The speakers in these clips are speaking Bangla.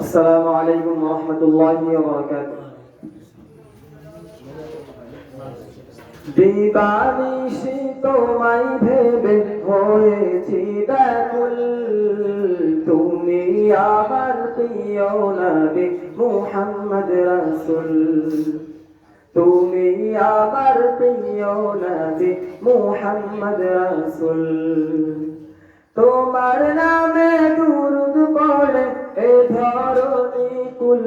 আসসালামু আলাইকুম রহমতুল্লাহি ওয়া দিবানিশি তোমায় ভেবে হয়েছি ব্যাকুল। তুমি আমার প্রিয় নবী মুহাম্মদ রাসূল। তুমি আমার প্রিয় নবী মুহাম্মদ রাসূল। তোমার নামে দুরুদ পড়ে এ ধরণী কুল,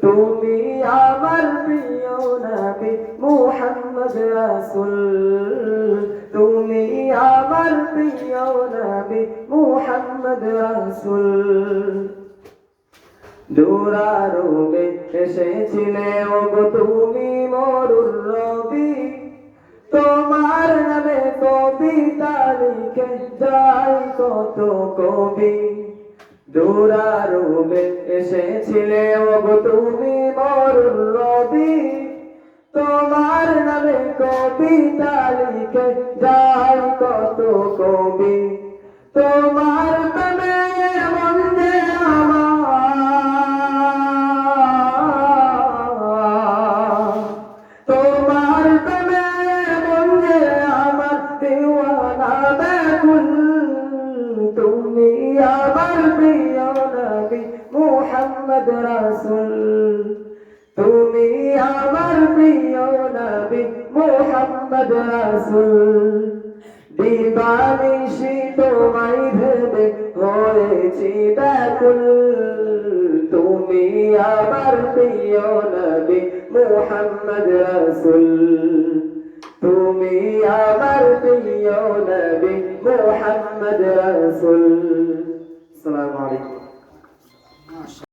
তুমি আমার প্রিয় নবী মুহাম্মদ রাসূল। তুমি আমার প্রিয় নবী মুহাম্মদ রাসূল। দুরারোবে এসেছিলে, ওগো তুমি মরুর রবি। তোমার নামে কবিতা লিখে যাই কত কবি। দুরারোবে এসেছিলে ওগো তুমি মরুর রবি। তোমার নামে কবিতা লিখে যাই কত কবি। মুহাম্মদ রাসূল। তুমি আমার প্রিয় নবী মুহাম্মদ রাসূল। দিবানিশি তোমায় ভেবে হয়েছি ব্যাকুল। তুমি আমার প্রিয় নবী মুহাম্মদ রাসূল। তুমি আমার প্রিয় নবী মুহাম্মদ রাসূল। আসসালামু আলাইকুম।